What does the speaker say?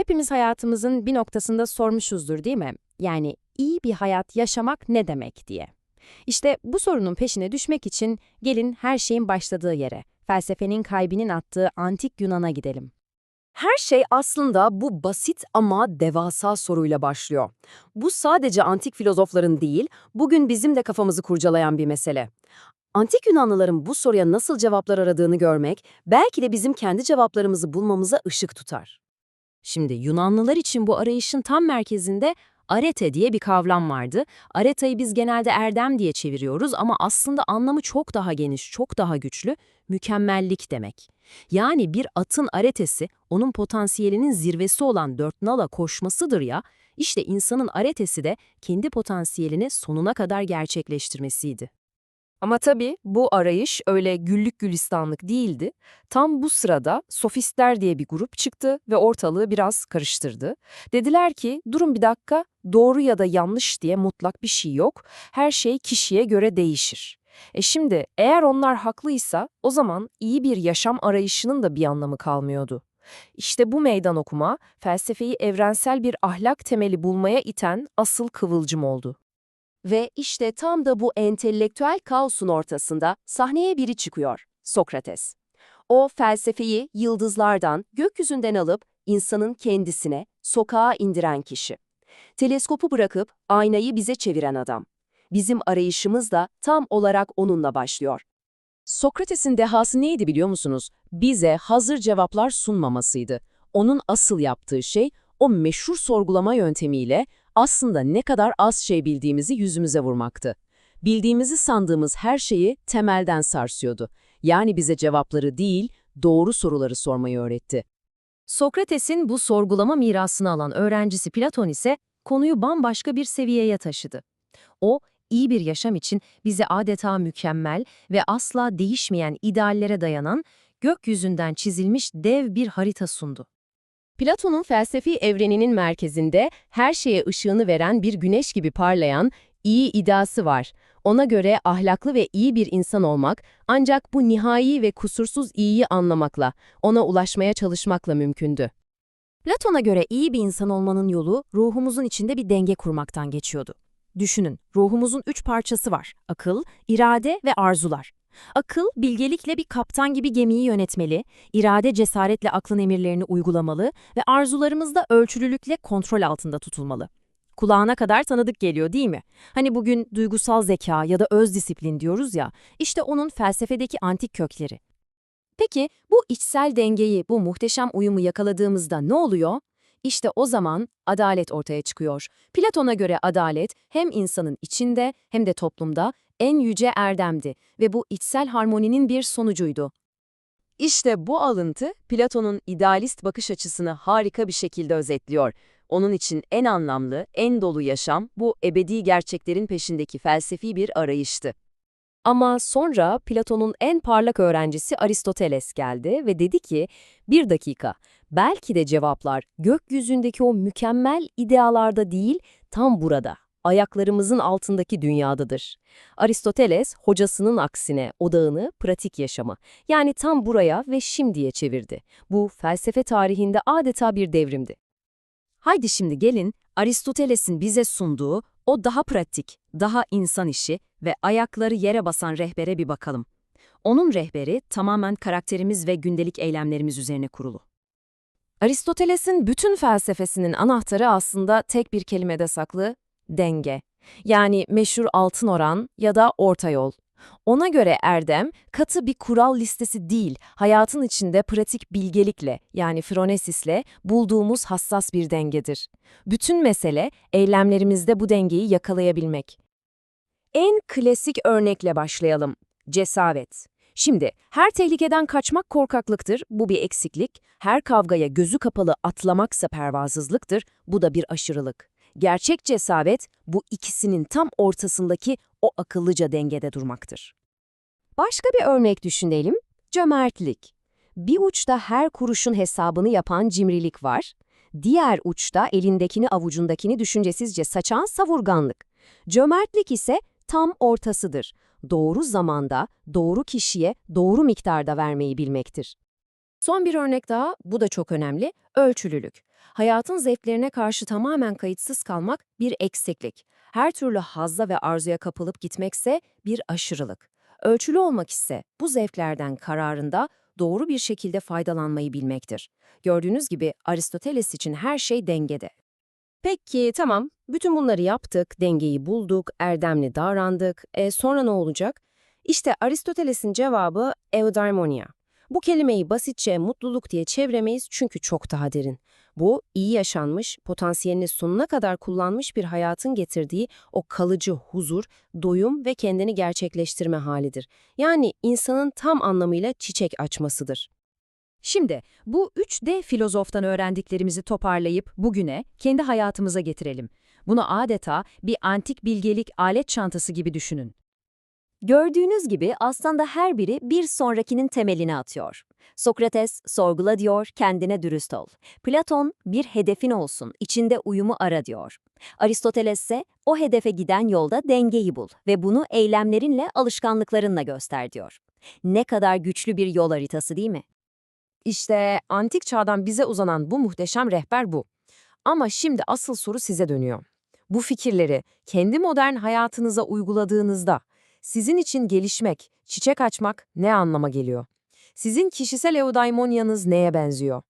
Hepimiz hayatımızın bir noktasında sormuşuzdur değil mi? Yani iyi bir hayat yaşamak ne demek diye. İşte bu sorunun peşine düşmek için gelin her şeyin başladığı yere, felsefenin kalbinin attığı antik Yunan'a gidelim. Her şey aslında bu basit ama devasa soruyla başlıyor. Bu sadece antik filozofların değil, bugün bizim de kafamızı kurcalayan bir mesele. Antik Yunanlıların bu soruya nasıl cevaplar aradığını görmek, belki de bizim kendi cevaplarımızı bulmamıza ışık tutar. Şimdi Yunanlılar için bu arayışın tam merkezinde arete diye bir kavram vardı. Areta'yı biz genelde erdem diye çeviriyoruz ama aslında anlamı çok daha geniş, çok daha güçlü, mükemmellik demek. Yani bir atın aretesi, onun potansiyelinin zirvesi olan dört nala koşmasıdır ya, işte insanın aretesi de kendi potansiyelini sonuna kadar gerçekleştirmesiydi. Ama tabii bu arayış öyle güllük gülistanlık değildi. Tam bu sırada sofistler diye bir grup çıktı ve ortalığı biraz karıştırdı. Dediler ki durun bir dakika doğru ya da yanlış diye mutlak bir şey yok. Her şey kişiye göre değişir. E şimdi eğer onlar haklıysa o zaman iyi bir yaşam arayışının da bir anlamı kalmıyordu. İşte bu meydan okuma felsefeyi evrensel bir ahlak temeli bulmaya iten asıl kıvılcım oldu. Ve işte tam da bu entelektüel kaosun ortasında sahneye biri çıkıyor, Sokrates. O felsefeyi yıldızlardan, gökyüzünden alıp insanın kendisine, sokağa indiren kişi. Teleskopu bırakıp aynayı bize çeviren adam. Bizim arayışımız da tam olarak onunla başlıyor. Sokrates'in dehası neydi biliyor musunuz? Bize hazır cevaplar sunmamasıydı. Onun asıl yaptığı şey o meşhur sorgulama yöntemiyle aslında ne kadar az şey bildiğimizi yüzümüze vurmaktı. Bildiğimizi sandığımız her şeyi temelden sarsıyordu. Yani bize cevapları değil, doğru soruları sormayı öğretti. Sokrates'in bu sorgulama mirasını alan öğrencisi Platon ise konuyu bambaşka bir seviyeye taşıdı. O, iyi bir yaşam için bize adeta mükemmel ve asla değişmeyen ideallere dayanan, gökyüzünden çizilmiş dev bir harita sundu. Platon'un felsefi evreninin merkezinde her şeye ışığını veren bir güneş gibi parlayan iyi iddiası var. Ona göre ahlaklı ve iyi bir insan olmak ancak bu nihai ve kusursuz iyiyi anlamakla, ona ulaşmaya çalışmakla mümkündü. Platon'a göre iyi bir insan olmanın yolu ruhumuzun içinde bir denge kurmaktan geçiyordu. Düşünün, ruhumuzun üç parçası var. Akıl, irade ve arzular. Akıl, bilgelikle bir kaptan gibi gemiyi yönetmeli, irade cesaretle aklın emirlerini uygulamalı ve arzularımız da ölçülülükle kontrol altında tutulmalı. Kulağına kadar tanıdık geliyor değil mi? Hani bugün duygusal zeka ya da öz disiplin diyoruz ya, işte onun felsefedeki antik kökleri. Peki bu içsel dengeyi, bu muhteşem uyumu yakaladığımızda ne oluyor? İşte o zaman adalet ortaya çıkıyor. Platon'a göre adalet hem insanın içinde hem de toplumda en yüce erdemdi ve bu içsel harmoninin bir sonucuydu. İşte bu alıntı Platon'un idealist bakış açısını harika bir şekilde özetliyor. Onun için en anlamlı, en dolu yaşam bu ebedi gerçeklerin peşindeki felsefi bir arayıştı. Ama sonra Platon'un en parlak öğrencisi Aristoteles geldi ve dedi ki, bir dakika, belki de cevaplar gökyüzündeki o mükemmel idealarda değil, tam burada, ayaklarımızın altındaki dünyadadır. Aristoteles, hocasının aksine odağını pratik yaşamı, yani tam buraya ve şimdiye çevirdi. Bu felsefe tarihinde adeta bir devrimdi. Haydi şimdi gelin, Aristoteles'in bize sunduğu o daha pratik, daha insan işi ve ayakları yere basan rehbere bir bakalım. Onun rehberi tamamen karakterimiz ve gündelik eylemlerimiz üzerine kurulu. Aristoteles'in bütün felsefesinin anahtarı aslında tek bir kelimede saklı, denge. Yani meşhur altın oran ya da orta yol. Ona göre erdem, katı bir kural listesi değil, hayatın içinde pratik bilgelikle, yani fronesisle bulduğumuz hassas bir dengedir. Bütün mesele, eylemlerimizde bu dengeyi yakalayabilmek. En klasik örnekle başlayalım. Cesaret. Şimdi, her tehlikeden kaçmak korkaklıktır, bu bir eksiklik. Her kavgaya gözü kapalı atlamaksa pervasızlıktır, bu da bir aşırılık. Gerçek cesaret, bu ikisinin tam ortasındaki o akıllıca dengede durmaktır. Başka bir örnek düşünelim, cömertlik. Bir uçta her kuruşun hesabını yapan cimrilik var, diğer uçta elindekini avucundakini düşüncesizce saçan savurganlık. Cömertlik ise tam ortasıdır. Doğru zamanda, doğru kişiye, doğru miktarda vermeyi bilmektir. Son bir örnek daha, bu da çok önemli, ölçülülük. Hayatın zevklerine karşı tamamen kayıtsız kalmak bir eksiklik. Her türlü hazza ve arzuya kapılıp gitmekse bir aşırılık. Ölçülü olmak ise bu zevklerden kararında doğru bir şekilde faydalanmayı bilmektir. Gördüğünüz gibi Aristoteles için her şey dengede. Peki tamam, bütün bunları yaptık, dengeyi bulduk, erdemli davrandık. E sonra ne olacak? İşte Aristoteles'in cevabı eudaimonia. Bu kelimeyi basitçe mutluluk diye çeviremeyiz çünkü çok daha derin. Bu, iyi yaşanmış, potansiyelini sonuna kadar kullanmış bir hayatın getirdiği o kalıcı huzur, doyum ve kendini gerçekleştirme halidir. Yani insanın tam anlamıyla çiçek açmasıdır. Şimdi bu 3D filozoftan öğrendiklerimizi toparlayıp bugüne, kendi hayatımıza getirelim. Bunu adeta bir antik bilgelik alet çantası gibi düşünün. Gördüğünüz gibi aslında her biri bir sonrakinin temelini atıyor. Sokrates, sorgula diyor, kendine dürüst ol. Platon, bir hedefin olsun, içinde uyumu ara diyor. Aristoteles ise, o hedefe giden yolda dengeyi bul ve bunu eylemlerinle, alışkanlıklarınla göster diyor. Ne kadar güçlü bir yol haritası değil mi? İşte antik çağdan bize uzanan bu muhteşem rehber bu. Ama şimdi asıl soru size dönüyor. Bu fikirleri kendi modern hayatınıza uyguladığınızda sizin için gelişmek, çiçek açmak ne anlama geliyor? Sizin kişisel eudaimoniyanız neye benziyor?